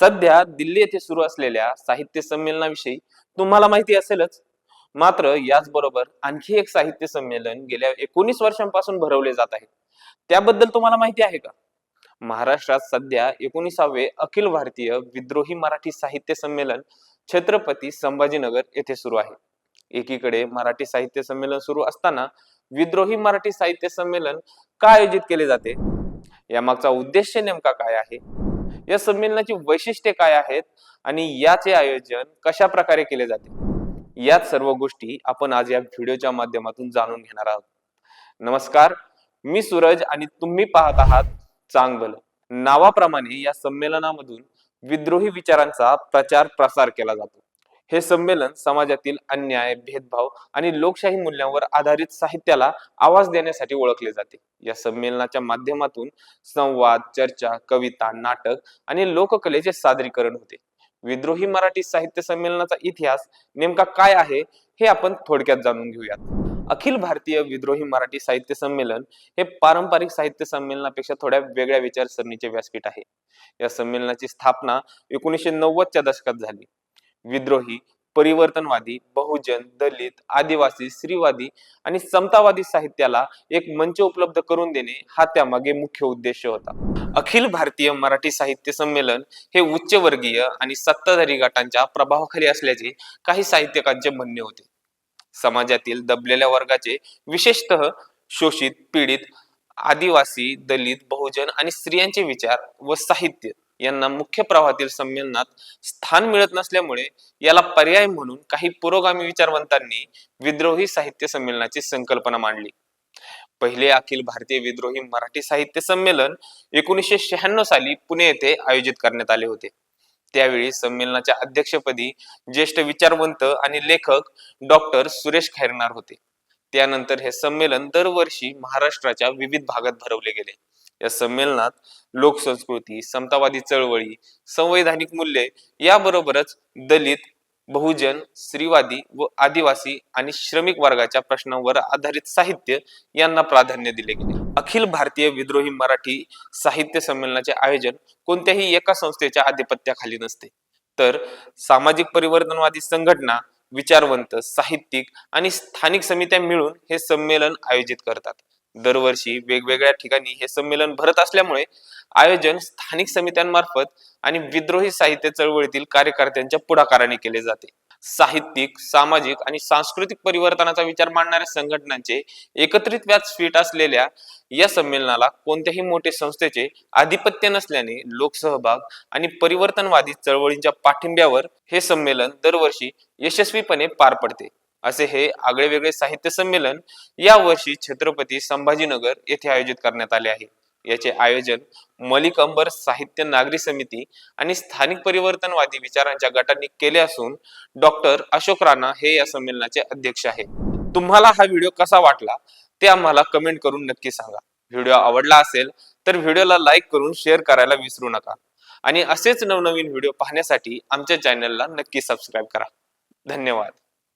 सध्या दिल्ली येथे सुरू असलेल्या साहित्य संमेलनाविषयी तुम्हाला माहिती असेलच. मात्र याचबरोबर आणखी एक साहित्य संमेलन गेल्या एकोणीस वर्षांपासून भरवले जात आहे. त्याबद्दल तुम्हाला माहिती आहे का? महाराष्ट्रात सध्या एकोणीसावे अखिल भारतीय विद्रोही मराठी साहित्य संमेलन छत्रपती संभाजीनगर येथे सुरू आहे. एकीकडे मराठी साहित्य संमेलन सुरू असताना विद्रोही मराठी साहित्य संमेलन का आयोजित केले जाते? यामागचा उद्देश नेमका काय आहे? या संमेलनाची वैशिष्ट्ये काय आहेत आणि याचे आयोजन कशा प्रकारे केले जाते? याच सर्व गोष्टी आपण आज या व्हिडिओच्या माध्यमातून जाणून घेणार आहोत. नमस्कार मी सूरज आणि तुम्ही पाहत आहात चांगल नावाप्रमाणे या संमेलनामधून विद्रोही विचारांचा प्रचार प्रसार केला जातो. हे संमेलन समाजातील अन्याय भेदभाव आणि लोकशाही मूल्यांवर आधारित साहित्याला आवाज देण्यासाठी ओळखले जाते. या संमेलनाच्या माध्यमातून संवाद चर्चा कविता नाटक आणि लोककलेचे सादरीकरण होते. विद्रोही मराठी साहित्य संमेलनाचा इतिहास नेमका काय आहे हे आपण थोडक्यात जाणून घेऊयात. अखिल भारतीय विद्रोही मराठी साहित्य संमेलन हे पारंपरिक साहित्य संमेलनापेक्षा थोड्या वेगळ्या विचारसरणीचे व्यासपीठ आहे. या संमेलनाची स्थापना एकोणीसशे नव्वदच्या दशकात झाली. विद्रोही परिवर्तनवादी बहुजन दलित आदिवासी स्त्रीवादी आणि समतावादी साहित्याला एक मंच उपलब्ध करून देणे हा त्यामागे मुख्य उद्देश होता. अखिल भारतीय मराठी साहित्य संमेलन हे उच्चवर्गीय आणि सत्ताधारी गटांच्या प्रभावाखाली असल्याचे काही साहित्यकांचे म्हणणे होते. समाजातील दबलेल्या वर्गाचे विशेषतः शोषित पीडित आदिवासी दलित बहुजन आणि स्त्रियांचे विचार व साहित्य यांना मुख्य प्रवाहातील संमेलनात स्थान मिळत नसल्यामुळे याला पर्याय म्हणून काही पुरोगामी विचारवंतांनी विद्रोही साहित्य संमेलनाची संकल्पना मांडली. पहिले अखिल भारतीय विद्रोही मराठी साहित्य संमेलन एकोणीसशे शहाण्णव साली पुणे येथे आयोजित करण्यात आले होते. त्यावेळी संमेलनाच्या अध्यक्षपदी ज्येष्ठ विचारवंत आणि लेखक डॉक्टर सुरेश खैरनार होते. त्यानंतर हे संमेलन दरवर्षी महाराष्ट्राच्या विविध भागात भरवले गेले. या संमेलनात लोकसंस्कृती समतावादी चळवळी संवैधानिक मूल्ये याबरोबरच दलित बहुजन स्त्रीवादी व आदिवासी आणि श्रमिक वर्गाच्या प्रश्नांवर आधारित साहित्य यांना प्राधान्य दिले गेले. अखिल भारतीय विद्रोही मराठी साहित्य संमेलनाचे आयोजन कोणत्याही एका संस्थेच्या आधिपत्याखाली नसते. तर सामाजिक परिवर्तनवादी संघटना विचारवंत साहित्यिक आणि स्थानिक समित्या मिळून हे संमेलन आयोजित करतात. दरवर्षी वेगवेगळ्या ठिकाणी हे संमेलन भरत असल्यामुळे आयोजन स्थानिक समित्यांमार्फत आणि विद्रोही साहित्य चळवळीतील कार्यकर्त्यांच्या पुढाकाराने केले जाते. साहित्यिक सामाजिक आणि सांस्कृतिक परिवर्तनाचा विचार मांडणाऱ्या संघटनांचे एकत्रित व्यासपीठ असलेल्या या संमेलनाला कोणत्याही मोठे संस्थेचे आधिपत्य नसल्याने लोकसहभाग आणि परिवर्तनवादी चळवळींच्या पाठिंब्यावर हे संमेलन दरवर्षी यशस्वीपणे पार पडते. असे हे आगळे वेगळे साहित्य संमेलन या वर्षी छत्रपती संभाजीनगर येथे आयोजित करण्यात आले आहे. याचे आयोजन मलिक अंबर साहित्य नागरी समिती आणि स्थानिक परिवर्तनवादी विचारांच्या गटांनी केले असून डॉक्टर अशोक राणा हे या संमेलनाचे अध्यक्ष आहेत. तुम्हाला हा व्हिडिओ कसा वाटला ते आम्हाला कमेंट करून नक्की सांगा. व्हिडिओ आवडला असेल तर व्हिडिओला लाईक करून शेअर करायला विसरू नका. आणि असेच नवनवीन व्हिडिओ पाहण्यासाठी आमच्या चॅनलला नक्की सबस्क्राईब करा. धन्यवाद.